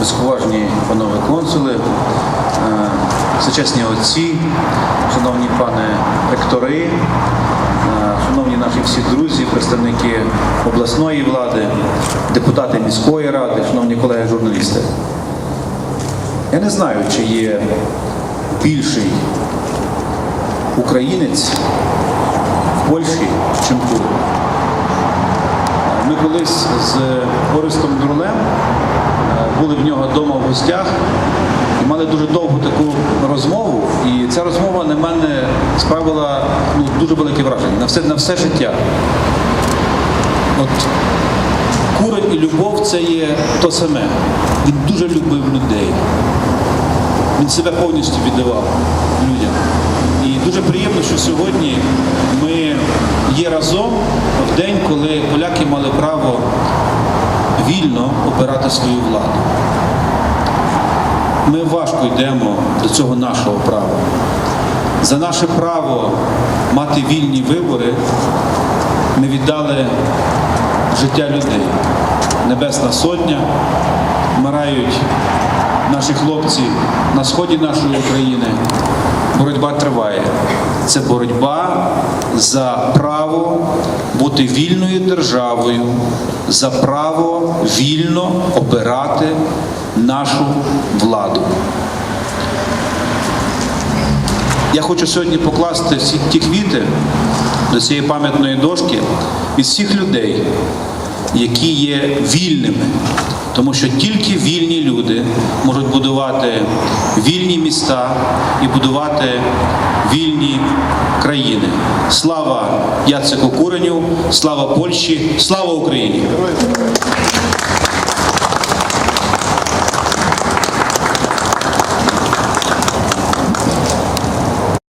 високоважні панове консули, е, всечесні отці, шановні пане ректори, е, шановні наші всі друзі, представники обласної влади, депутати міської ради, шановні колеги журналісти. Я не знаю, чи є більший українець в Польщі, чим Курин. Ми колись з Орестом Друлем були в нього вдома в гостях і мали дуже довгу таку розмову. І ця розмова на мене справила ну, дуже велике враження на все, на все життя. От курень і любов це є то саме. Він дуже любив людей. Він себе повністю віддавав людям. І дуже приємно, що сьогодні ми є разом в день, коли поляки мали право вільно обирати свою владу. Ми важко йдемо до цього нашого права. За наше право мати вільні вибори ми віддали життя людей. Небесна Сотня, вмирають наші хлопці на сході нашої України. Боротьба триває. Це боротьба за право бути вільною державою, за право вільно обирати нашу владу. Я хочу сьогодні покласти всі ті квіти до цієї пам'ятної дошки від всіх людей, які є вільними. Тому що тільки вільні люди можуть будувати вільні міста і будувати вільні країни. Слава Яцеку Куреню, слава Польщі, слава Україні!